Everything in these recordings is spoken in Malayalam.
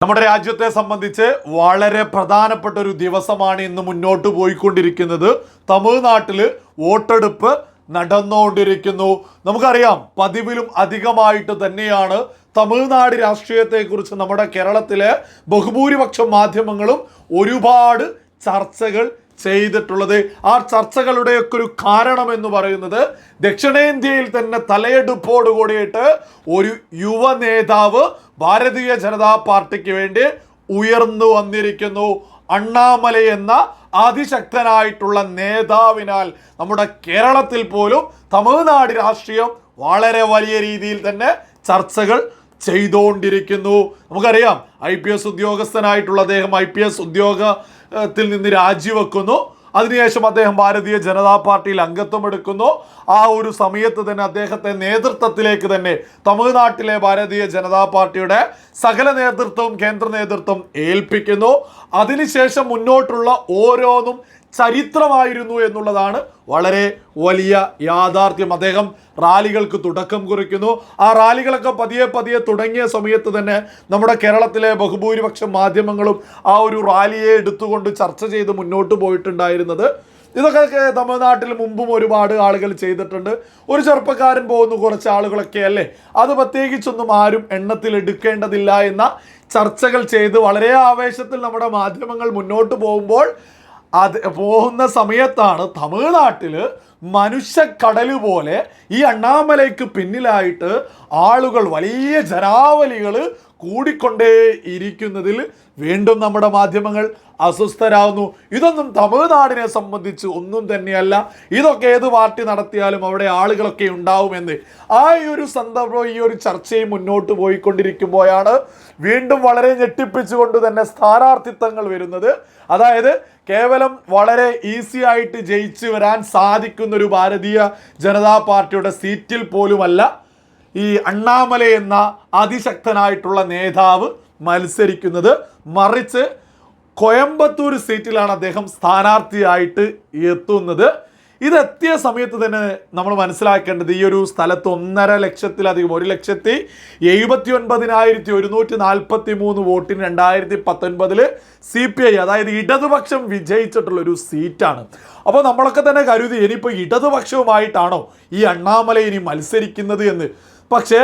നമ്മുടെ രാജ്യത്തെ സംബന്ധിച്ച് വളരെ പ്രധാനപ്പെട്ട ഒരു ദിവസമാണ് ഇന്ന് മുന്നോട്ട് പോയിക്കൊണ്ടിരിക്കുന്നത്. തമിഴ്നാട്ടിൽ വോട്ടെടുപ്പ് നടന്നുകൊണ്ടിരിക്കുന്നു. നമുക്കറിയാം പതിവിലും അധികമായിട്ട് തന്നെയാണ് തമിഴ്നാട് രാഷ്ട്രീയത്തെക്കുറിച്ച് നമ്മുടെ കേരളത്തിലെ ബഹുഭൂരിപക്ഷം മാധ്യമങ്ങളും ഒരുപാട് ചർച്ചകൾ ചെയ്തിട്ടുള്ളത്. ആ ചർച്ചകളുടെയൊക്കെ ഒരു കാരണം എന്ന് പറയുന്നത് ദക്ഷിണേന്ത്യയിൽ തന്നെ തലയെടുപ്പോട് കൂടിയിട്ട് ഒരു യുവ നേതാവ് ഭാരതീയ ജനതാ പാർട്ടിക്ക് വേണ്ടി ഉയർന്നു വന്നിരിക്കുന്നു. അണ്ണാമല എന്ന അതിശക്തനായിട്ടുള്ള നേതാവിനാൽ നമ്മുടെ കേരളത്തിൽ പോലും തമിഴ്നാട് രാഷ്ട്രീയം വളരെ വലിയ രീതിയിൽ തന്നെ ചർച്ചകൾ ചെയ്തുകൊണ്ടിരിക്കുന്നു. നമുക്കറിയാം ഐ പി എസ് ഉദ്യോഗസ്ഥനായിട്ടുള്ള അദ്ദേഹം ഐ പി എസ് ഉദ്യോഗത്തിൽ നിന്ന് രാജിവെക്കുന്നു. അതിനുശേഷം അദ്ദേഹം ഭാരതീയ ജനതാ പാർട്ടിയിൽ അംഗത്വം എടുക്കുന്നു. ആ ഒരു സമയത്ത് തന്നെ അദ്ദേഹത്തെ നേതൃത്വത്തിലേക്ക് തന്നെ തമിഴ്നാട്ടിലെ ഭാരതീയ ജനതാ പാർട്ടിയുടെ സകല നേതൃത്വവും കേന്ദ്ര നേതൃത്വം ഏൽപ്പിക്കുന്നു. അതിനുശേഷം മുന്നോട്ടുള്ള ഓരോന്നും ചരിത്രമായിരുന്നു എന്നുള്ളതാണ് വളരെ വലിയ യാഥാർത്ഥ്യം. അദ്ദേഹം റാലികൾക്ക് തുടക്കം കുറിക്കുന്നു. ആ റാലികളൊക്കെ പതിയെ പതിയെ തുടങ്ങിയ സമയത്ത് തന്നെ നമ്മുടെ കേരളത്തിലെ ബഹുഭൂരിപക്ഷം മാധ്യമങ്ങളും ആ ഒരു റാലിയെ എടുത്തുകൊണ്ട് ചർച്ച ചെയ്ത് മുന്നോട്ട് പോയിട്ടുണ്ടായിരുന്നത്. ഇതൊക്കെ തമിഴ്നാട്ടിൽ മുമ്പും ഒരുപാട് ആളുകൾ ചെയ്തിട്ടുണ്ട്. ഒരു ചെറുപ്പക്കാരൻ പോകുന്നു കുറച്ച് ആളുകളൊക്കെ അല്ലേ? അത് പ്രത്യേകിച്ചൊന്നും ആരും എണ്ണത്തിൽ എടുക്കേണ്ടതില്ല എന്ന ചർച്ചകൾ ചെയ്ത് വളരെ ആവേശത്തിൽ നമ്മുടെ മാധ്യമങ്ങൾ മുന്നോട്ട് പോകുമ്പോൾ അത് പോകുന്ന സമയത്താണ് തമിഴ്നാട്ടിൽ മനുഷ്യക്കടൽ പോലെ ഈ അണ്ണാമലയ്ക്ക് പിന്നിലായിട്ട് ആളുകൾ വലിയ ജനാവലികൾ കൂടിക്കൊണ്ടേ ഇരിക്കുന്നതിൽ വീണ്ടും നമ്മുടെ മാധ്യമങ്ങൾ അസ്വസ്ഥരാകുന്നു ഇതൊന്നും തമിഴ്നാടിനെ സംബന്ധിച്ച് ഒന്നും തന്നെയല്ല. ഇതൊക്കെ ഏത് പാർട്ടി നടത്തിയാലും അവിടെ ആളുകളൊക്കെ ഉണ്ടാവുമെന്ന് ആ ഒരു സന്ദർഭം ഈ ഒരു ചർച്ചയും മുന്നോട്ട് പോയിക്കൊണ്ടിരിക്കുമ്പോഴാണ് വീണ്ടും വളരെ ഞെട്ടിപ്പിച്ചുകൊണ്ട് തന്നെ സ്ഥാനാർത്ഥിത്വങ്ങൾ വരുന്നത്. അതായത് കേവലം വളരെ ഈസി ആയിട്ട് ജയിച്ചു വരാൻ സാധിക്കുന്ന ഒരു ഭാരതീയ ജനതാ പാർട്ടിയുടെ സീറ്റിൽ പോലുമല്ല ഈ അണ്ണാമല എന്ന അതിശക്തനായിട്ടുള്ള നേതാവ് മത്സരിക്കുന്നത്. മറിച്ച് കോയമ്പത്തൂർ സീറ്റിലാണ് അദ്ദേഹം സ്ഥാനാർത്ഥിയായിട്ട് എത്തുന്നത്. ഇതെത്തിയ സമയത്ത് തന്നെ നമ്മൾ മനസ്സിലാക്കേണ്ടത് ഈ ഒരു സ്ഥലത്ത് ഒന്നര ലക്ഷത്തിലധികം ഒരു ലക്ഷത്തി എഴുപത്തി ഒൻപതിനായിരത്തി ഒരുന്നൂറ്റി നാൽപ്പത്തി മൂന്ന് വോട്ടിന് രണ്ടായിരത്തി പത്തൊൻപതിൽ സി പി ഐ അതായത് ഇടതുപക്ഷം വിജയിച്ചിട്ടുള്ള ഒരു സീറ്റാണ്. അപ്പോൾ നമ്മളൊക്കെ തന്നെ കരുതി ഇനിയിപ്പോൾ ഇടതുപക്ഷവുമായിട്ടാണോ ഈ അണ്ണാമല ഇനി മത്സരിക്കുന്നത് എന്ന്. പക്ഷേ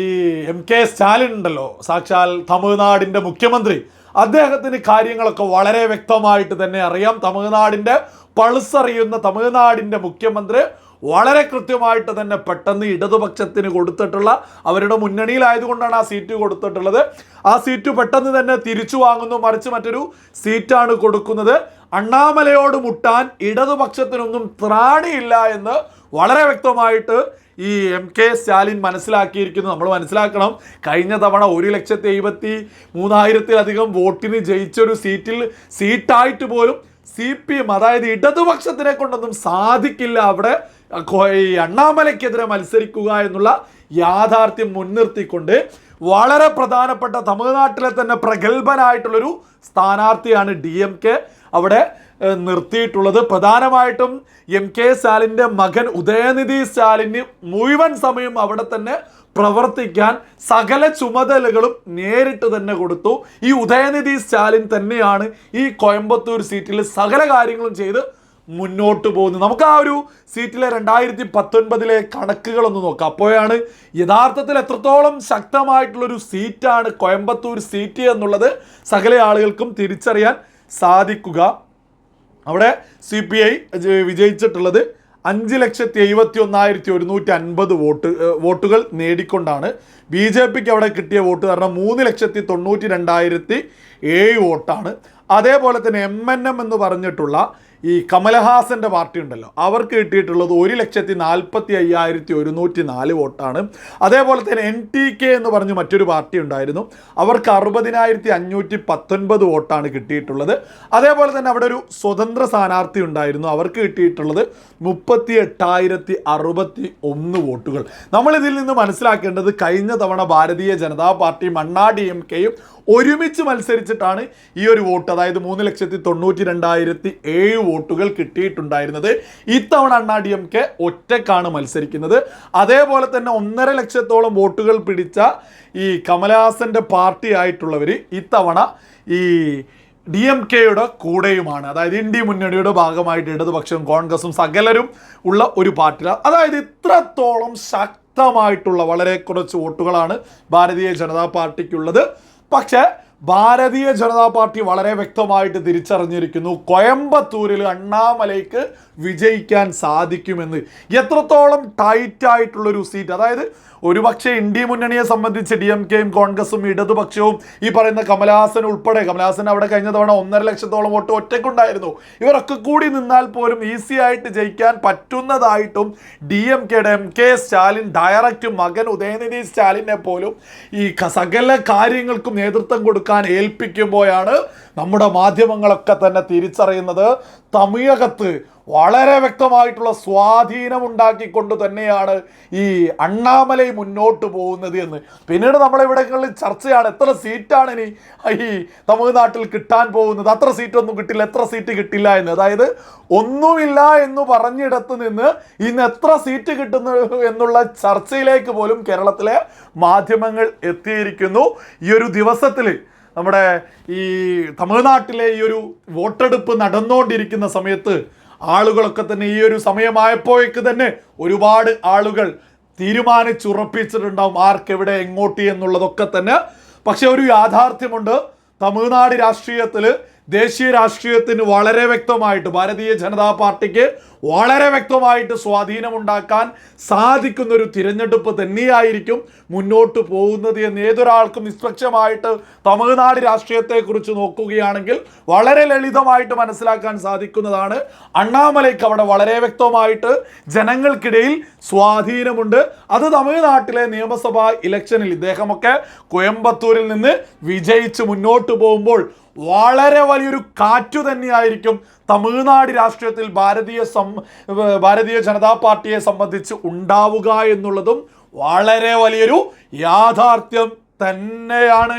ഈ എം കെ സ്റ്റാലിൻ ഉണ്ടല്ലോ സാക്ഷാൽ തമിഴ്നാടിന്റെ മുഖ്യമന്ത്രി. അദ്ദേഹത്തിന് കാര്യങ്ങളൊക്കെ വളരെ വ്യക്തമായിട്ട് തന്നെ അറിയാം. തമിഴ്നാടിന്റെ പൾസ് അറിയുന്ന തമിഴ്നാടിന്റെ മുഖ്യമന്ത്രി വളരെ കൃത്യമായിട്ട് തന്നെ പെട്ടെന്ന് ഇടതുപക്ഷത്തിന് കൊടുത്തിട്ടുള്ള അവരുടെ മുന്നണിയിലായതുകൊണ്ടാണ് ആ സീറ്റ് കൊടുത്തിട്ടുള്ളത്. ആ സീറ്റ് പെട്ടെന്ന് തന്നെ തിരിച്ചു വാങ്ങുന്നു. മറിച്ച് മറ്റൊരു സീറ്റാണ് കൊടുക്കുന്നത്. അണ്ണാമലയോട് മുട്ടാൻ ഇടതുപക്ഷത്തിനൊന്നും ത്രാണിയില്ല എന്ന് വളരെ വ്യക്തമായിട്ട് ഈ എം കെ സ്റ്റാലിൻ മനസ്സിലാക്കിയിരിക്കുന്നു. നമ്മൾ മനസ്സിലാക്കണം കഴിഞ്ഞ തവണ ഒരു ലക്ഷത്തി എഴുപത്തി മൂന്നായിരത്തിലധികം വോട്ടിന് ജയിച്ചൊരു സീറ്റിൽ സീറ്റായിട്ട് പോലും സി പി എം അതായത് ഇടതുപക്ഷത്തിനെ കൊണ്ടൊന്നും സാധിക്കില്ല അവിടെ. ഈ അണ്ണാമലയ്ക്കെതിരെ മത്സരിക്കുക എന്നുള്ള യാഥാർത്ഥ്യം മുൻനിർത്തിക്കൊണ്ട് വളരെ പ്രധാനപ്പെട്ട തമിഴ്നാട്ടിലെ തന്നെ പ്രഗത്ഭനായിട്ടുള്ളൊരു സ്ഥാനാർത്ഥിയാണ് ഡി എം കെ. അവിടെ നിർത്തിയിട്ടുള്ളത്. പ്രധാനമായിട്ടും എം കെ സ്റ്റാലിന്റെ മകൻ ഉദയനിധി സ്റ്റാലിന് മുഴുവൻ സമയം അവിടെ തന്നെ പ്രവർത്തിക്കാൻ സകല ചുമതലകളും നേരിട്ട് തന്നെ കൊടുത്തു. ഈ ഉദയനിധി സ്റ്റാലിൻ തന്നെയാണ് ഈ കോയമ്പത്തൂർ സീറ്റിൽ സകല കാര്യങ്ങളും ചെയ്ത് മുന്നോട്ട് പോകുന്നത്. നമുക്ക് ആ ഒരു സീറ്റിലെ രണ്ടായിരത്തി പത്തൊൻപതിലെ കണക്കുകളൊന്ന് നോക്കാം. അപ്പോഴാണ് യഥാർത്ഥത്തിൽ എത്രത്തോളം ശക്തമായിട്ടുള്ളൊരു സീറ്റാണ് കോയമ്പത്തൂർ സീറ്റ് എന്നുള്ളത് സകല ആളുകൾക്കും തിരിച്ചറിയാൻ സാധിക്കുക. അവിടെ സി പി ഐ വിജയിച്ചിട്ടുള്ളത് അഞ്ച് ലക്ഷത്തി എഴുപത്തി ഒന്നായിരത്തി ഒരുന്നൂറ്റി അൻപത് വോട്ട് വോട്ടുകൾ നേടിക്കൊണ്ടാണ്. ബി ജെ പിക്ക് അവിടെ കിട്ടിയ വോട്ട് കാരണം മൂന്ന് ലക്ഷത്തി തൊണ്ണൂറ്റി രണ്ടായിരത്തി ഏഴ് വോട്ടാണ്. അതേപോലെ തന്നെ എം എൻ എം എന്ന് പറഞ്ഞിട്ടുള്ള ഈ കമലഹാസന്റെ പാർട്ടി ഉണ്ടല്ലോ അവർക്ക് കിട്ടിയിട്ടുള്ളത് ഒരു ലക്ഷത്തി നാൽപ്പത്തി അയ്യായിരത്തി ഒരുന്നൂറ്റി നാല് വോട്ടാണ്. അതേപോലെ തന്നെ എൻ ടി കെ എന്ന് പറഞ്ഞ് മറ്റൊരു പാർട്ടി ഉണ്ടായിരുന്നു. അവർക്ക് അറുപതിനായിരത്തി അഞ്ഞൂറ്റി പത്തൊൻപത് വോട്ടാണ് കിട്ടിയിട്ടുള്ളത്. അതേപോലെ തന്നെ അവിടെ ഒരു സ്വതന്ത്ര സ്ഥാനാർത്ഥി ഉണ്ടായിരുന്നു. അവർക്ക് കിട്ടിയിട്ടുള്ളത് മുപ്പത്തി എട്ടായിരത്തി അറുപത്തി ഒന്ന് വോട്ടുകൾ. നമ്മളിതിൽ നിന്ന് മനസ്സിലാക്കേണ്ടത് കഴിഞ്ഞ തവണ ഭാരതീയ ജനതാ പാർട്ടി മണ്ണാ ഡി എം കെയും ഒരുമിച്ച് മത്സരിച്ചിട്ടാണ് ഈ ഒരു വോട്ട് അതായത് മൂന്ന് ലക്ഷത്തി തൊണ്ണൂറ്റി രണ്ടായിരത്തി ഏഴ് വോട്ടുകൾ കിട്ടിയിട്ടുണ്ടായിരുന്നത്. ഇത്തവണ അണ്ണാ ഡി എം കെ ഒറ്റക്കാണ് മത്സരിക്കുന്നത്. അതേപോലെ തന്നെ ഒന്നര ലക്ഷത്തോളം വോട്ടുകൾ പിടിച്ച ഈ കമലഹാസന്റെ പാർട്ടി ആയിട്ടുള്ളവർ ഇത്തവണ ഈ ഡി എം കെയുടെ കൂടെയുമാണ്. അതായത് ഇന്ത്യ മുന്നണിയുടെ ഭാഗമായിട്ട് ഇടതുപക്ഷവും കോൺഗ്രസും സകലരും ഉള്ള ഒരു പാർട്ടിയാണ്. അതായത് ഇത്രത്തോളം ശക്തമായിട്ടുള്ള വളരെ കുറച്ച് വോട്ടുകളാണ് ഭാരതീയ ജനതാ പാർട്ടിക്കുള്ളത്. പക്ഷേ ഭാരതീയ ജനതാ പാർട്ടി വളരെ വ്യക്തമായിട്ട് തിരിച്ചറിഞ്ഞിരിക്കുന്നു. കോയമ്പത്തൂരിൽ അണ്ണാമലയ്ക്ക് വിജയിക്കാൻ സാധിക്കുമെന്ന്. എത്രത്തോളം ടൈറ്റ് ആയിട്ടുള്ളൊരു സീറ്റ് അതായത് ഒരുപക്ഷെ ഇന്ത്യ മുന്നണിയെ സംബന്ധിച്ച് ഡി എം കെയും കോൺഗ്രസും ഇടതുപക്ഷവും ഈ പറയുന്ന കമലഹാസൻ ഉൾപ്പെടെ കമലഹാസൻ അവിടെ കഴിഞ്ഞ തവണ ഒന്നര ലക്ഷത്തോളം വോട്ട് ഒറ്റയ്ക്കുണ്ടായിരുന്നു. ഇവരൊക്കെ കൂടി നിന്നാൽ പോലും ഈസി ആയിട്ട് ജയിക്കാൻ പറ്റുന്നതായിട്ടും ഡി എം കെയുടെ എം കെ സ്റ്റാലിൻ ഡയറക്റ്റ് മകൻ ഉദയനിധി സ്റ്റാലിനെ പോലും ഈ സകല കാര്യങ്ങൾക്കും നേതൃത്വം കൊടുക്കാൻ ഏൽപ്പിക്കുമ്പോഴാണ് നമ്മുടെ മാധ്യമങ്ങളൊക്കെ തന്നെ തിരിച്ചറിയുന്നത്. തമിഴകത്ത് വളരെ വ്യക്തമായിട്ടുള്ള സ്വാധീനം ഉണ്ടാക്കിക്കൊണ്ട് തന്നെയാണ് ഈ അണ്ണാമലൈ മുന്നോട്ട് പോകുന്നത് എന്ന്. പിന്നീട് നമ്മളിവിടങ്ങളിൽ ചർച്ചയാണ് എത്ര സീറ്റാണ് ഇനി ഈ തമിഴ്നാട്ടിൽ കിട്ടാൻ പോകുന്നത്? അത്ര സീറ്റൊന്നും കിട്ടില്ല എത്ര സീറ്റ് കിട്ടില്ല എന്ന്. അതായത് ഒന്നുമില്ല എന്ന് പറഞ്ഞിടത്ത് നിന്ന് ഇന്ന് എത്ര സീറ്റ് കിട്ടുന്നു എന്നുള്ള ചർച്ചയിലേക്ക് പോലും കേരളത്തിലെ മാധ്യമങ്ങൾ എത്തിയിരിക്കുന്നു. ഈ ഒരു ദിവസത്തിൽ നമ്മുടെ ഈ തമിഴ്നാട്ടിലെ ഈ ഒരു വോട്ടെടുപ്പ് നടന്നുകൊണ്ടിരിക്കുന്ന സമയത്ത് ആളുകളൊക്കെ തന്നെ ഈ ഒരു സമയമായപ്പോഴേക്ക് തന്നെ ഒരുപാട് ആളുകൾ തീരുമാനിച്ചുറപ്പിച്ചിട്ടുണ്ടാവും ആർക്കെവിടെ എങ്ങോട്ട് എന്നുള്ളതൊക്കെ തന്നെ. പക്ഷെ ഒരു യാഥാർത്ഥ്യമുണ്ട്. തമിഴ്നാട് രാഷ്ട്രീയത്തിൽ ദേശീയ രാഷ്ട്രീയത്തിന് വളരെ വ്യക്തമായിട്ട് ഭാരതീയ ജനതാ പാർട്ടിക്ക് വളരെ വ്യക്തമായിട്ട് സ്വാധീനമുണ്ടാക്കാൻ സാധിക്കുന്ന ഒരു തിരഞ്ഞെടുപ്പ് തന്നെയായിരിക്കും മുന്നോട്ട് പോകുന്നത് എന്ന് ഏതൊരാൾക്കും നിഷ്പക്ഷമായിട്ട് തമിഴ്നാട് രാഷ്ട്രീയത്തെക്കുറിച്ച് നോക്കുകയാണെങ്കിൽ വളരെ ലളിതമായിട്ട് മനസ്സിലാക്കാൻ സാധിക്കുന്നതാണ്. അണ്ണാമലയ്ക്ക് അവിടെ വളരെ വ്യക്തമായിട്ട് ജനങ്ങൾക്കിടയിൽ സ്വാധീനമുണ്ട്. അത് തമിഴ്നാട്ടിലെ നിയമസഭാ ഇലക്ഷനിൽ ഇദ്ദേഹമൊക്കെ കോയമ്പത്തൂരിൽ നിന്ന് വിജയിച്ച് മുന്നോട്ട് പോകുമ്പോൾ വളരെ വലിയൊരു കാറ്റു തന്നെയായിരിക്കും തമിഴ്നാട് രാഷ്ട്രീയത്തിൽ ഭാരതീയ സം ഭാരതീയ ജനതാ പാർട്ടിയെ സംബന്ധിച്ച് ഉണ്ടാവുക എന്നുള്ളതും വളരെ വലിയൊരു യാഥാർത്ഥ്യം തന്നെയാണ്.